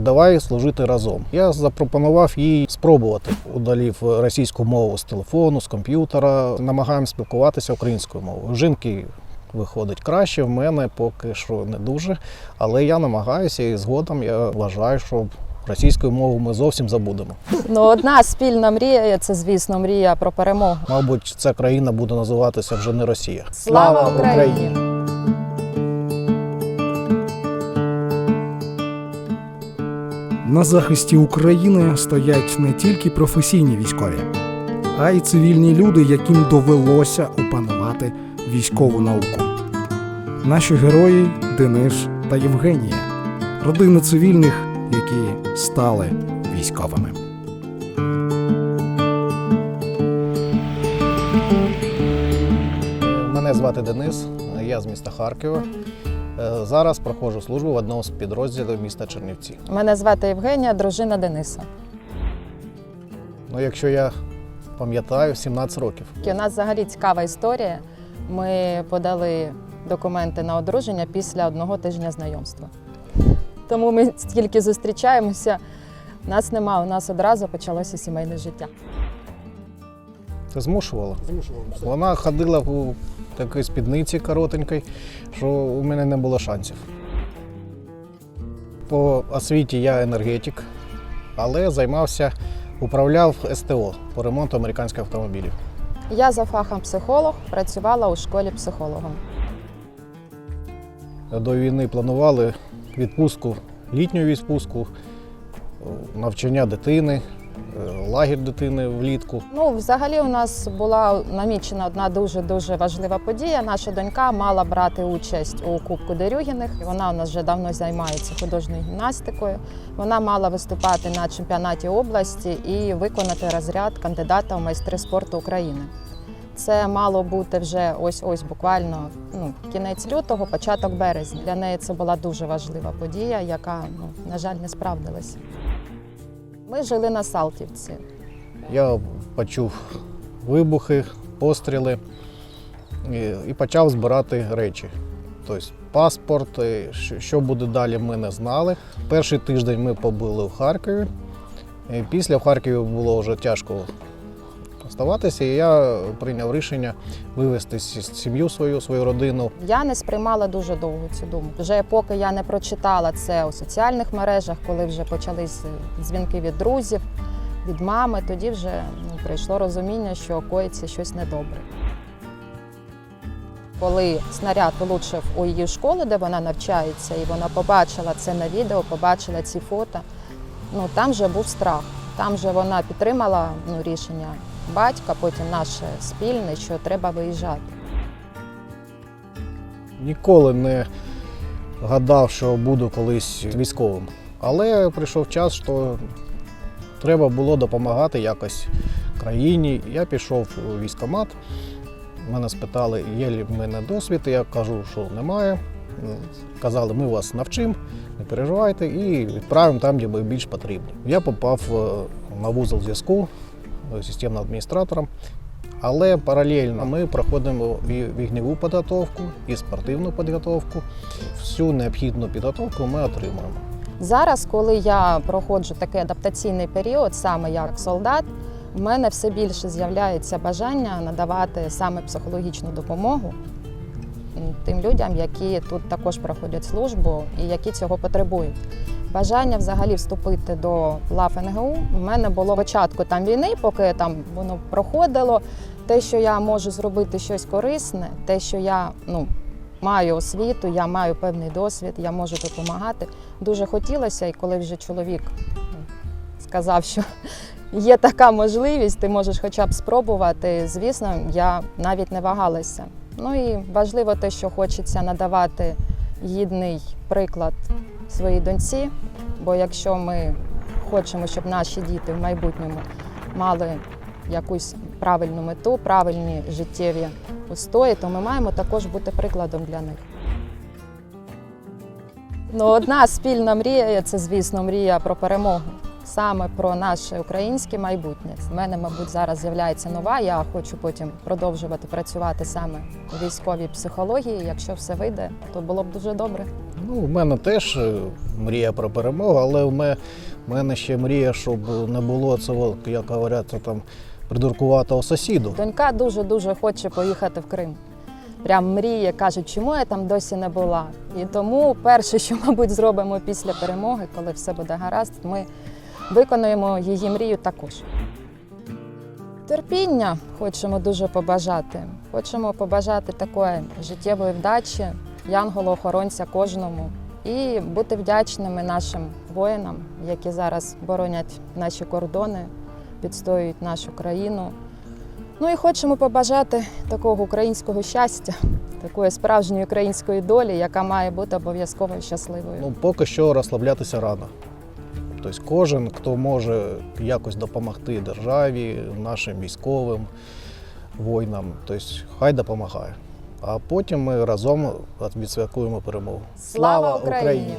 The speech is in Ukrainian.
Давай служити разом. Я запропонував їй спробувати. Удалів російську мову з телефону, з комп'ютера. Намагаємося спілкуватися українською мовою. Жінки виходить краще, в мене поки що не дуже. Але я намагаюся і згодом я вважаю, що російською мовою ми зовсім забудемо. Ну, одна спільна мрія це, звісно, мрія про перемогу. Мабуть, ця країна буде називатися вже не Росія. Слава Україні! На захисті України стоять не тільки професійні військові, а й цивільні люди, яким довелося опанувати військову науку. Наші герої Денис та Євгенія, родини цивільних, які стали військовими. Мене звати Денис, я з міста Харкова. Е, Зараз проходжу службу в одному з підрозділів міста Чернівці. Мене звати Євгенія, дружина Дениса. Ну, якщо я пам'ятаю, 17 років. У нас взагалі цікава історія. Ми подали документи на одруження після одного тижня знайомства. Тому ми тільки зустрічаємося. Нас нема, у нас одразу почалося сімейне життя. Це змушувало. Вона ходила у такій спідниці коротенькій, що у мене не було шансів. По освіті я енергетик, але займався, управляв СТО по ремонту американських автомобілів. Я за фахом психолог, працювала у школі психологом. До війни планували відпустку, літню відпустку, навчання дитини, е, лагерь дитини влітку. Ну, взагалі, у нас була намічена одна дуже дуже важлива подія. Наша донька мала брати участь у Кубку Дерюгіних. Вона у нас вже давно займається художньою гімнастикою. Вона мала виступати на чемпіонаті області і виконати розряд кандидата у майстри спорту України. Це мало бути вже ось ось буквально ну, кінець лютого, початок березня. Для неї це була дуже важлива подія, яка, ну, на жаль, не справдилася. Ми жили на Салтівці. Я почув вибухи, постріли і, почав збирати речі. Тобто паспорт, е, що- буде далі, ми не знали. Перший тиждень ми побули в Харкові. Після в Харкові було вже тяжко оставатися, і я прийняв рішення вивезти сім'ю свою, свою родину. Я не сприймала дуже довго цю думку. Вже поки я не прочитала це у соціальних мережах, коли вже почались дзвінки від друзів, від мами, тоді вже ну, прийшло розуміння, що коїться щось недобре. Коли снаряд влучив у її школу, де вона навчається, і вона побачила це на відео, побачила ці фото, ну там вже був страх. Там же вона підтримала ну, рішення батька, потім наше спільне, що треба виїжджати. Ніколи не гадав, що буду колись військовим. Але прийшов час, що треба було допомагати якось країні. Я пішов у військкомат. Мене спитали, є ли в мене досвід. Я кажу, що немає. Казали, ми вас навчимо, не переживайте, і відправимо там, де ви більш потрібні. Я попав е, на вузол зв'язку системним адміністратором. Але паралельно ми проходимо вігневу підготовку, і спортивну підготовку. Всю необхідну підготовку ми отримуємо. Зараз, коли я проходжу такий адаптаційний період, саме як солдат, в мене все більше з'являється бажання надавати саме психологічну допомогу тим людям, які тут також проходять службу і які цього потребують. Бажання взагалі вступити до лав НГУ в мене було початку там війни, поки там воно проходило. Те, що я можу зробити щось корисне, те, що я ну, маю освіту, я маю певний досвід, я можу допомагати. Дуже хотілося, і коли вже чоловік ну, сказав, що є така можливість, ти можеш хоча б спробувати. Звісно, я навіть не вагалася. Ну і важливо те, що хочеться надавати гідний приклад своїй доньці. Бо якщо ми хочемо, щоб наші діти в майбутньому мали якусь правильну мету, правильні життєві устої, то ми маємо також бути прикладом для них. Ну, одна спільна мрія це, звісно, мрія про перемогу. Саме про наше українське майбутнє. В мене, мабуть, зараз з'являється нова. Я хочу потім продовжувати працювати саме у військовій психології. Якщо все вийде, то було б дуже добре. Ну, в мене теж е, мрія про перемогу, але в мене, ще мрія, щоб не було цього, як говорять, там придуркуватого сусіду. Донька дуже-дуже хоче поїхати в Крим. Прям мріє, каже, чому я там досі не була. І тому перше, що, мабуть, зробимо після перемоги, коли все буде гаразд, ми виконуємо її мрію також. Терпіння хочемо дуже побажати. Хочемо побажати такої життєвої вдачі, янголу-охоронця кожному. І бути вдячними нашим воїнам, які зараз боронять наші кордони, відстоюють нашу країну. Ну і хочемо побажати такого українського щастя, такої справжньої української долі, яка має бути обов'язково щасливою. Ну, поки що розслаблятися рано. Тобто кожен, хто може якось допомогти державі, нашим військовим воїнам, тобто хай допомагає. А потім ми разом відсвяткуємо перемогу. Слава Україні!